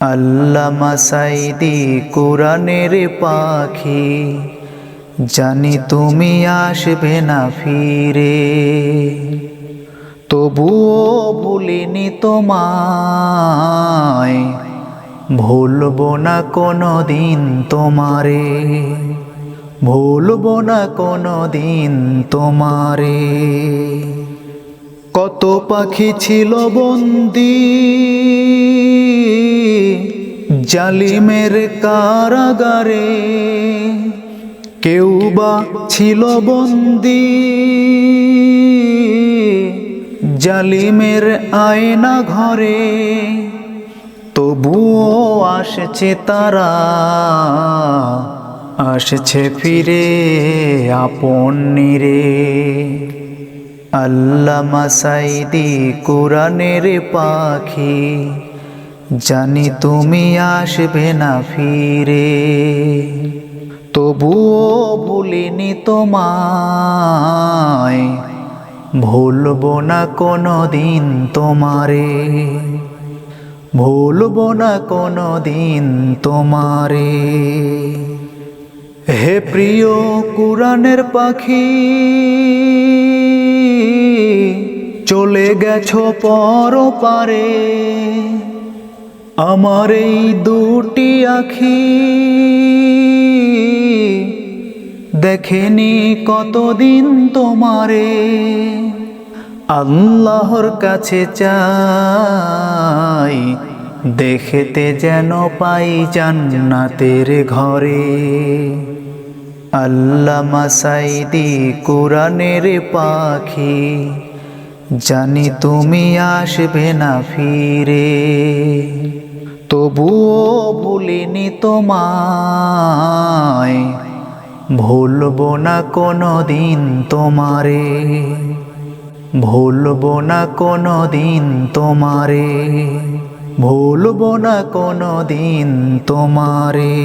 আল্লামা সাইদি কোরআনের পাখি, জানি তুমি আসবে না ফিরে। তবুও ভুলিনি তোমায়, ভুলবো না কোনো দিন তোমারে। ভুলবো না কোনো দিন তোমারে। কত পাখি ছিল বন্দি জালিমের কারাগারে কেউ বা ছিল বন্দি। জালিমের আয়না ঘরে তবুও আসছে তারা, আসছে ফিরে আপন নিরে। আল্লামা সাইদি কোরআনের পাখি জানি তুমি আসবে না ফিরে, তবুও ভুলিনি তোমায়, ভুলবো না কোনো দিন তোমারে, ভুলবো না কোনো দিন তোমারে। হে প্রিয় কোরআনের পাখি, চলে গেছো পর পারে আমার এই দুটি আখি দেখেনি কতদিন তোমারে। আল্লাহর কাছে চাই, দেখেতে যেন পাই জান্নাতের ঘরে। আল্লামা সাইদি কোরআনের পাখি জানি তুমি আসবে না ফিরে, তবুও ভুলিনি তোমায়, ভুলবো না কোনো দিন তোমারে, ভুলবো না কোনো দিন তোমারে, ভুলবো না কোনো দিন তোমারে।